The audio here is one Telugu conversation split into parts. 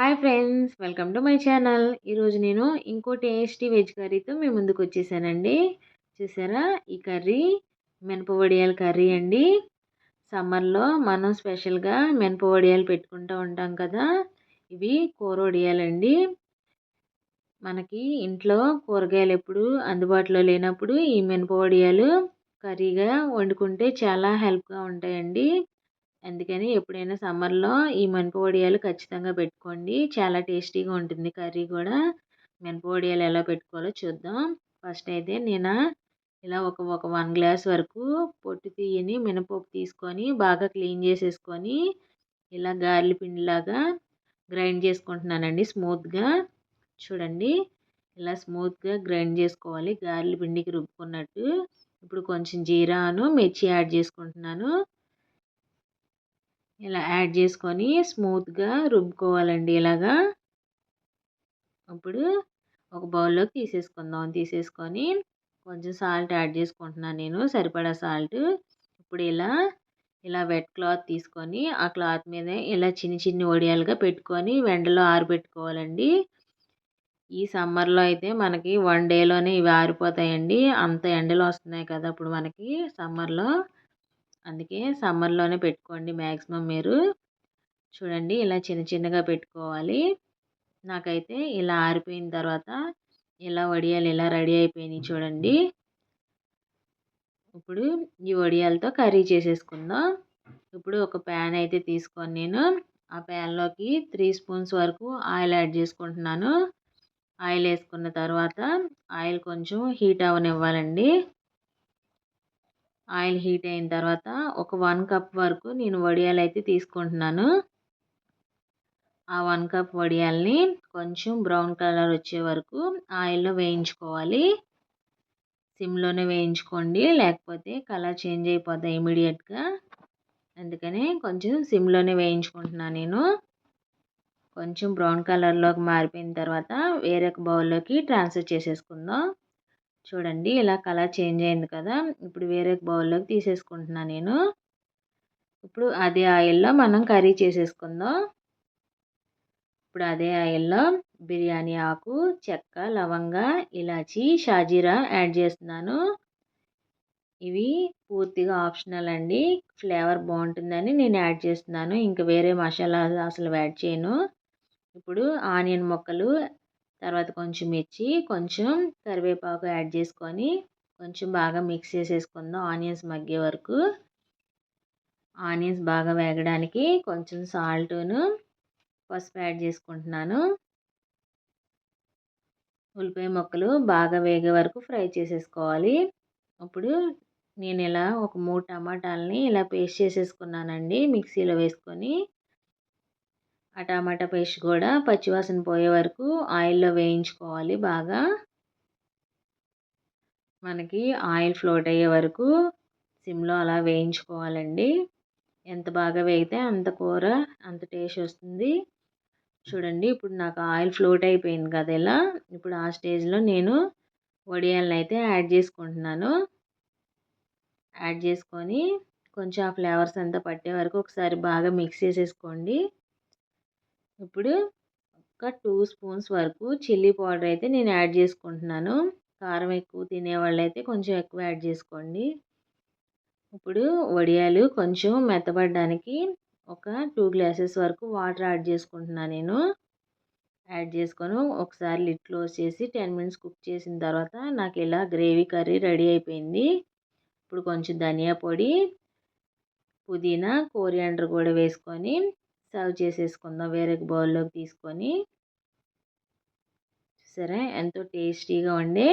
Hi friends welcome to my channel. ఈరోజు నేను ఇంకో టేస్టీ వెజ్ కర్రీతో మీ ముందుకు వచ్చేసానండి. చూసారా? ఈ కర్రీ మినప వడియాల కర్రీ అండి. సమ్మర్లో మనం స్పెషల్గా మినప వడియాలు పెట్టుకుంటూ ఉంటాం కదా? ఇవి కూర వడియాలండి. మనకి ఇంట్లో కూరగాయలు ఎప్పుడు అందుబాటులో లేనప్పుడు ఈ మినప వడియాలు కర్రీగా వండుకుంటే చాలా హెల్ప్గా ఉంటాయండి. అందుకని ఎప్పుడైనా సమ్మర్లో ఈ మినప వడియాలు ఖచ్చితంగా పెట్టుకోండి. చాలా టేస్టీగా ఉంటుంది కర్రీ కూడా. మినప వడియాలు ఎలా పెట్టుకోవాలో చూద్దాం. ఫస్ట్ అయితే నేను ఇలా ఒక ఒక వన్ గ్లాస్ వరకు పొట్టు తీయని మినపప్పు తీసుకొని బాగా క్లీన్ చేసేసుకొని ఇలా గార్లి పిండిలాగా గ్రైండ్ చేసుకుంటున్నానండి స్మూత్గా. చూడండి. ఇలా స్మూత్గా గ్రైండ్ చేసుకోవాలి. గార్లి పిండికి రుబ్బుకున్నట్టు. ఇప్పుడు కొంచెం జీరాను మిర్చి యాడ్ చేసుకుంటున్నాను. ఇలా యాడ్ చేసుకొని స్మూత్గా రుబ్బుకోవాలండి ఇలాగా. అప్పుడు ఒక బౌల్లోకి తీసేసుకుందాం. తీసేసుకొని కొంచెం సాల్ట్ యాడ్ చేసుకుంటున్నాను నేను సరిపడా సాల్ట్. ఇప్పుడు ఇలా ఇలా వెట్ క్లాత్ తీసుకొని ఆ క్లాత్ మీద ఇలా చిన్ని చిన్ని వడియాలుగా పెట్టుకొని వెండలో ఆరబెట్టుకోవాలండి. ఈ సమ్మర్లో అయితే మనకి వన్ డేలోనే ఇవి ఆరిపోతాయండి. అంత ఎండలు వస్తున్నాయి కదా ఇప్పుడు మనకి సమ్మర్లో. అందుకే సమ్మర్లోనే పెట్టుకోండి మ్యాక్సిమం మీరు. చూడండి ఇలా చిన్న చిన్నగా పెట్టుకోవాలి. నాకైతే ఇలా ఆరిపోయిన తర్వాత ఇలా వడియాలు ఇలా రెడీ అయిపోయినాయి చూడండి. ఇప్పుడు ఈ వడియాలతో కర్రీ చేసేసుకుందాం. ఇప్పుడు ఒక ప్యాన్ అయితే తీసుకొని నేను ఆ ప్యాన్లోకి త్రీ స్పూన్స్ వరకు ఆయిల్ యాడ్ చేసుకుంటున్నాను. ఆయిల్ వేసుకున్న తర్వాత ఆయిల్ కొంచెం హీట్ అవ్వనివ్వాలండి. ఆయిల్ హీట్ అయిన తర్వాత ఒక వన్ కప్ వరకు నేను వడియాలు అయితే తీసుకుంటున్నాను. ఆ వన్ కప్ వడియాల్ని కొంచెం బ్రౌన్ కలర్ వచ్చే వరకు ఆయిల్లో వేయించుకోవాలి. సిమ్లోనే వేయించుకోండి లేకపోతే కలర్ చేంజ్ అయిపోతాయి ఇమీడియట్గా. అందుకని కొంచెం సిమ్లోనే వేయించుకుంటున్నాను నేను. కొంచెం బ్రౌన్ కలర్లోకి మారిపోయిన తర్వాత వేరొక బౌల్లోకి ట్రాన్స్ఫర్ చేసేసుకుందాం. చూడండి ఇలా కలర్ చేంజ్ అయింది కదా! ఇప్పుడు వేరే బౌల్లోకి తీసేసుకుంటున్నాను నేను. ఇప్పుడు అదే ఆయిల్లో మనం కర్రీ చేసేసుకుందాం. ఇప్పుడు అదే ఆయిల్లో బిర్యానీ ఆకు చెక్క లవంగ ఇలాచి షాజీరా యాడ్ చేస్తున్నాను. ఇవి పూర్తిగా ఆప్షనల్ అండి. ఫ్లేవర్ బాగుంటుందని నేను యాడ్ చేస్తున్నాను. ఇంకా వేరే మసాలా అసలు యాడ్ చేయను. ఇప్పుడు ఆనియన్ ముక్కలు తర్వాత కొంచెం మిర్చి కొంచెం కరివేపాకు యాడ్ చేసుకొని కొంచెం బాగా మిక్స్ చేసేసుకుందాం ఆనియన్స్ మగ్గే వరకు. ఆనియన్స్ బాగా వేగడానికి కొంచెం సాల్ట్ను పసుపు యాడ్ చేసుకుంటున్నాను. ఉల్లిపాయ ముక్కలు బాగా వేగే వరకు ఫ్రై చేసేసుకోవాలి. అప్పుడు నేను ఇలా ఒక మూడు టమాటాలని ఇలా పేస్ట్ చేసేసుకున్నానండి మిక్సీలో వేసుకొని. ఆ టమాటా పేస్ట్ కూడా పచ్చివాసన పోయే వరకు ఆయిల్లో వేయించుకోవాలి బాగా. మనకి ఆయిల్ ఫ్లోట్ అయ్యే వరకు సిమ్లో అలా వేయించుకోవాలండి. ఎంత బాగా వేగితే అంత కూర అంత టేస్ట్ వస్తుంది. చూడండి ఇప్పుడు నాకు ఆయిల్ ఫ్లోట్ అయిపోయింది కదా ఇలా. ఇప్పుడు ఆ స్టేజ్లో నేను వడియాలను అయితే యాడ్ చేసుకుంటున్నాను. యాడ్ చేసుకొని కొంచెం ఆ ఫ్లేవర్స్ అంతా పట్టే వరకు ఒకసారి బాగా మిక్స్ చేసేసుకోండి. ఇప్పుడు ఒక టూ స్పూన్స్ వరకు చిల్లీ పౌడర్ అయితే నేను యాడ్ చేసుకుంటున్నాను. కారం ఎక్కువ తినేవాళ్ళు అయితే కొంచెం ఎక్కువ యాడ్ చేసుకోండి. ఇప్పుడు వడియాలు కొంచెం మెత్తబడడానికి ఒక టూ గ్లాసెస్ వరకు వాటర్ యాడ్ చేసుకుంటున్నాను నేను. యాడ్ చేసుకొని ఒకసారి లిట్ క్లోజ్ చేసి టెన్ మినిట్స్ కుక్ చేసిన తర్వాత నాకు ఇలా గ్రేవీ కర్రీ రెడీ అయిపోయింది. ఇప్పుడు కొంచెం ధనియా పొడి పుదీనా కోరియాండర్ కూడా వేసుకొని సర్వ్ చేసేసుకుందాం వేరే బౌల్లోకి తీసుకొని. సరే ఎంతో టేస్టీగా ఉండే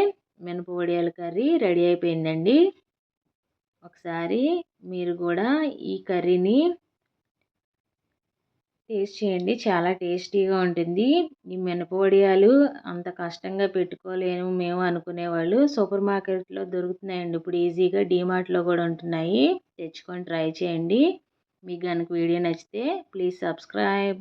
మినప వడియాల కర్రీ రెడీ అయిపోయిందండి. ఒకసారి మీరు కూడా ఈ కర్రీని టేస్ట్ చేయండి. చాలా టేస్టీగా ఉంటుంది. ఈ మినప వడియాలు అంత కష్టంగా పెట్టుకోలేము మేము అనుకునేవాళ్ళు. సూపర్ మార్కెట్లో దొరుకుతున్నాయండి. ఇప్పుడు ఈజీగా డీమార్ట్లో కూడా ఉంటున్నాయి. తెచ్చుకొని ట్రై చేయండి. మీకు కనుక వీడియో నచ్చితే ప్లీజ్ సబ్స్క్రైబ్.